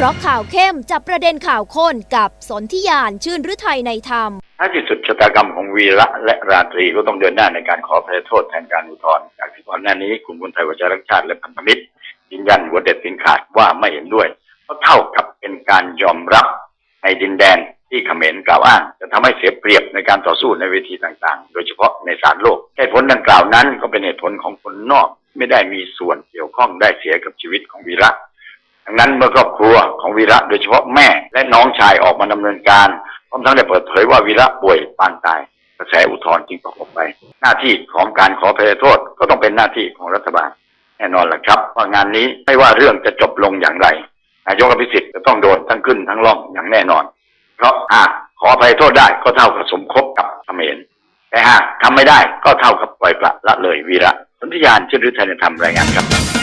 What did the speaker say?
เพราะข่าวเข้มจับประเด็นข่าวข้นกับสนธิยานชื่นฤทัยในธรรมท้ายที่สุดชะตากรรมของวีระและราตรีก็ต้องเดินหน้าในการขออภัยโทษแทนการอุทธรณ์จากที่ก่อนหน้านี้กลุ่มคนไทยประชรักชาติและพันธมิตรยืนยันหัวเด็ดสินขาดว่าไม่เห็นด้วย เพราะเท่ากับเป็นการยอมรับในดินแดนที่เขมรกล่าวอ้างจะทำให้เสียเปรียบในการต่อสู้ในเวทีต่างๆ โดยเฉพาะในศาลโลกเหตุผลดังกล่าวนั้นก็เป็นเหตุผลของคนนอกไม่ได้มีส่วนเกี่ยวข้องได้เสียกับชีวิตของวีระ นั้นเมื่อครอบครัวของวีระโดยเฉพาะแม่และน้องชายออกมาดำเนินการพร้อมทั้งได้เปิดเผยว่าวีระป่วยปางตายกระแสอุทธรณ์จึงตกออกไป หน้าที่ของการขอพยโทษก็ต้องเป็นหน้าที่ของรัฐบาลแน่นอนแหละครับว่างานนี้ไม่ว่าเรื่องจะจบลงอย่างไรนายกอภิสิทธิ์จะต้องโดนทั้งขึ้นทั้งล่องอย่างแน่นอน เพราะหากขออภัยโทษได้ก็เท่ากับสมคบกับเขมรแต่หากทำไม่ได้ก็เท่ากับปล่อยปละละเลยวีระสนธิยานชื่อฤทัยธรรมรายงานครับ